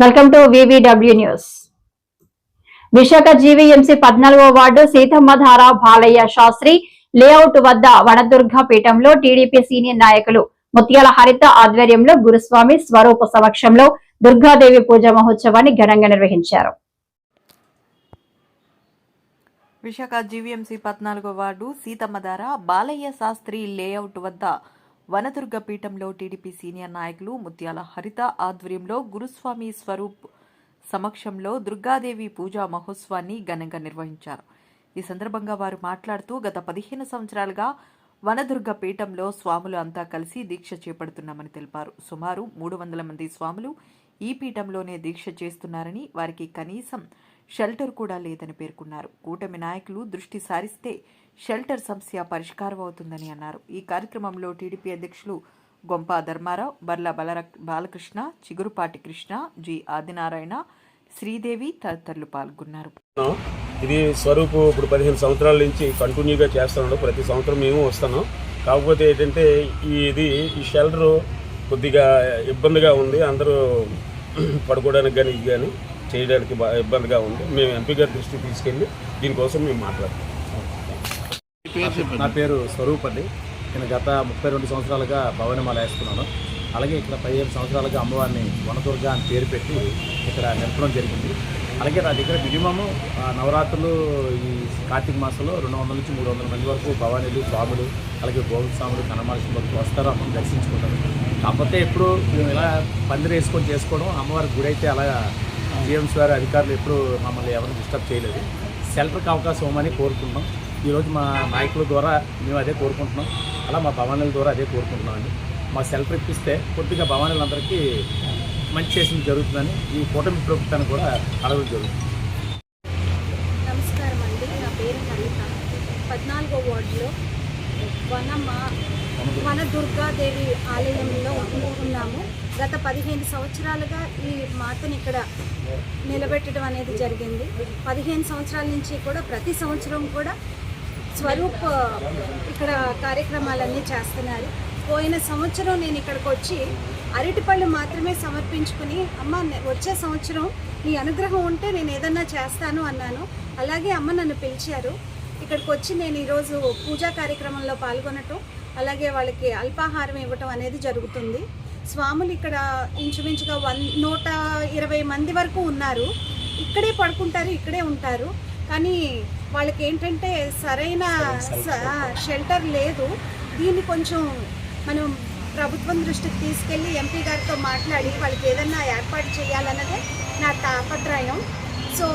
Welcome to VVW news Visakha GVMC పద్నాలుగో ward Seethammadhara Balayya Sastri layout వద్ద వనదుర్గ పీఠంలో టీడీపీ సీనియర్ నాయకులు ముత్యాల హరిత ఆధ్వర్యంలో గురుస్వామి స్వరూప సమక్షంలో దుర్గాదేవి పూజ మహోత్సవాన్ని ఘనంగా నిర్వహించారు. విశాఖ జీవీఎంసీ పద్నాలుగో వార్డు సీతమ్మధార బాలయ్య శాస్త్రి లేఅవుట్ వద్ద వనదుర్గ పీఠంలో టీడీపీ సీనియర్ నాయకులు ముత్యాల హరిత ఆధ్వర్యంలో గురుస్వామి స్వరూప్ సమక్షంలో దుర్గాదేవి పూజా మహోత్సవాన్ని ఘనంగా నిర్వహించారు. ఈ సందర్భంగా వారు మాట్లాడుతూ గత పదిహేను సంవత్సరాలుగా వనదుర్గ పీఠంలో స్వాములు అంతా కలిసి దీక్ష చేపడుతున్నామని తెలిపారు. సుమారు మూడు వందల మంది స్వాములు ఈ పీఠంలోనే దీక్ష చేస్తున్నారని వారికి కనీసం షెల్టర్ కూడా లేదని పేర్కొన్నారు. కూటమి నాయకులు దృష్టి సారిస్తే షెల్టర్ సమస్య పరిష్కారం అవుతుందని అన్నారు. ఈ కార్యక్రమంలో టీడీపీ అధ్యక్షులు గొంప ధర్మారావు బర్ల బలర బాలకృష్ణ చిగురుపాటి కృష్ణ జి ఆదినారాయణ శ్రీదేవి తదితరులు పాల్గొన్నారు. ఇది స్వరూపు ఇప్పుడు పదిహేను సంవత్సరాల నుంచి కంటిన్యూగా చేస్తున్నాడు. ప్రతి సంవత్సరం మేము వస్తున్నాం. కాకపోతే ఏంటంటే ఇది ఈ షెల్టర్ కొద్దిగా ఇబ్బందిగా ఉంది. అందరూ పడుకోవడానికి కానీ ఇది కానీ. చేయడానికి బాగా ఇబ్బందిగా ఉంది. మేము ఎంపీ గారి దృష్టికి తీసుకెళ్ళి దీనికోసం మేము మాట్లాడతాం నా పేరు స్వరూప్ అండి. నేను గత ముప్పై రెండు సంవత్సరాలుగా భవనమాల వేస్తున్నాను. అలాగే ఇక్కడ పదిహేను సంవత్సరాలుగా అమ్మవారిని వనదుర్గ అని పేరు పెట్టి ఇక్కడ నిలపడం జరిగింది. అలాగే నా దగ్గర మినిమము ఆ, నవరాత్రులు ఈ కార్తీక మాసంలో రెండు వందల నుంచి మూడు వందల మంది వరకు భవానీలు స్వాములు అలాగే గోవింద స్వాములు కనమాలసిన భక్తులు వస్తారు అమ్మని దర్శించుకుంటారు. కాకపోతే ఎప్పుడు మేము ఇలా పందిరి వేసుకొని చేసుకోవడం అమ్మవారి గుడి అయితే అలా జీఎంసీ వారి అధికారులు ఎప్పుడు మమ్మల్ని ఎవరు డిస్టర్బ్ చేయలేదు. సెల్టర్కి అవకాశం ఇవ్వమని కోరుకుంటున్నాం. ఈరోజు మా నాయకుల ద్వారా మేము అదే కోరుకుంటున్నాం. అలా మా భవనాల ద్వారా అదే కోరుకుంటున్నామండి. మా సెల్టర్ ఇప్పిస్తే కొద్దిగా భవనాలందరికీ మంచి చేసింది జరుగుతుందని ఈ కూటమి ప్రభుత్వాన్ని కూడా అడగడం జరుగుతుంది. నమస్కారం అండి నా పేరు పద్నాలుగో వార్డులో వనమ వన దుర్గాదేవి ఆలయంలో ఉన్నాము. గత పదిహేను సంవత్సరాలుగా ఈ మాతను ఇక్కడ నిలబెట్టడం అనేది జరిగింది. పదిహేను సంవత్సరాల నుంచి కూడా ప్రతి సంవత్సరం కూడా స్వరూప్ ఇక్కడ కార్యక్రమాలన్నీ చేస్తున్నారు. పోయిన సంవత్సరం నేను ఇక్కడికి వచ్చి అరటిపళ్ళు మాత్రమే సమర్పించుకుని అమ్మ వచ్చే సంవత్సరం నీ అనుగ్రహం ఉంటే నేను ఏదన్నా చేస్తాను అన్నాను. అలాగే అమ్మ నన్ను పిలిచారు. ఇక్కడికి వచ్చి నేను ఈరోజు పూజా కార్యక్రమంలో పాల్గొనటం అలాగే వాళ్ళకి అల్పాహారం ఇవ్వటం అనేది జరుగుతుంది. స్వాములు ఇక్కడ ఇంచుమించుగా వన్ నూట ఇరవై మంది వరకు ఉన్నారు. ఇక్కడే పడుకుంటారు ఇక్కడే ఉంటారు. కానీ వాళ్ళకి ఏంటంటే సరైన స- షెల్టర్ లేదు. దీన్ని కొంచెం మనం ప్రభుత్వం దృష్టికి తీసుకెళ్ళి ఎంపీ గారితో మాట్లాడి వాళ్ళకి ఏదన్నా ఏర్పాటు చేయాలన్నదే నా తాపత్రయం. సో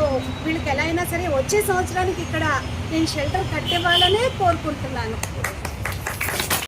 వీళ్ళకి ఎలా అయినా సరే వచ్చే సంవత్సరానికి ఇక్కడ నేను షెల్టర్ కట్టేవాళ్ళనే కోరుకుంటున్నాను.